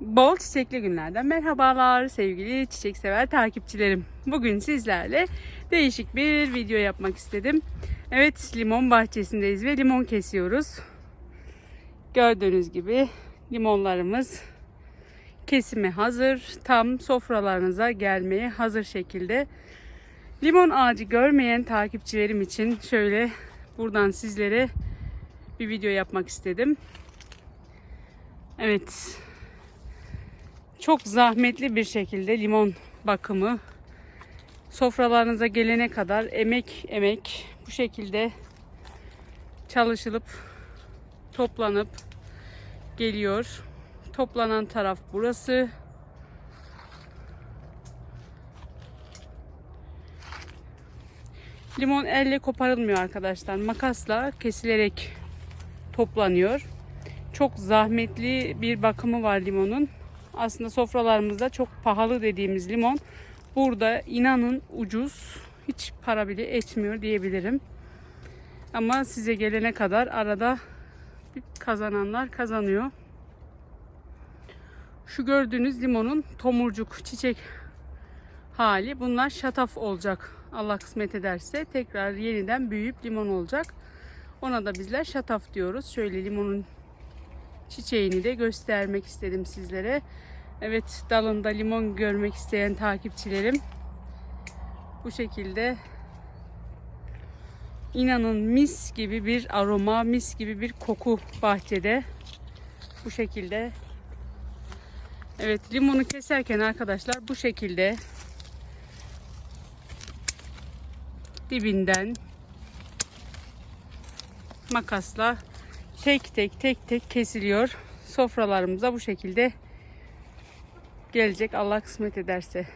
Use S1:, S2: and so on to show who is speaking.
S1: Bol çiçekli günlerden merhabalar sevgili çiçek sever takipçilerim. Bugün sizlerle değişik bir video yapmak istedim. Evet limon bahçesindeyiz ve limon kesiyoruz. Gördüğünüz gibi limonlarımız kesime hazır. Tam sofralarınıza gelmeye hazır şekilde. Limon ağacı görmeyen takipçilerim için şöyle buradan sizlere bir video yapmak istedim. Evet. Çok zahmetli bir şekilde limon bakımı sofralarınıza gelene kadar emek emek bu şekilde çalışılıp toplanıp geliyor. Toplanan taraf burası. Limon elle koparılmıyor arkadaşlar. Makasla kesilerek toplanıyor. Çok zahmetli bir bakımı var limonun. Aslında sofralarımızda çok pahalı dediğimiz limon burada inanın ucuz. Hiç para bile etmiyor diyebilirim. Ama size gelene kadar arada kazananlar kazanıyor. Şu gördüğünüz limonun tomurcuk çiçek hali. Bunlar şataf olacak. Allah kısmet ederse tekrar yeniden büyüyüp limon olacak. Ona da bizler şataf diyoruz. Şöyle limonun çiçeğini de göstermek istedim sizlere. Evet dalında limon görmek isteyen takipçilerim bu şekilde inanın mis gibi bir aroma, mis gibi bir koku bahçede. Bu şekilde. Evet limonu keserken arkadaşlar bu şekilde dibinden makasla tek tek tek tek kesiliyor. Sofralarımıza bu şekilde gelecek Allah kısmet ederse.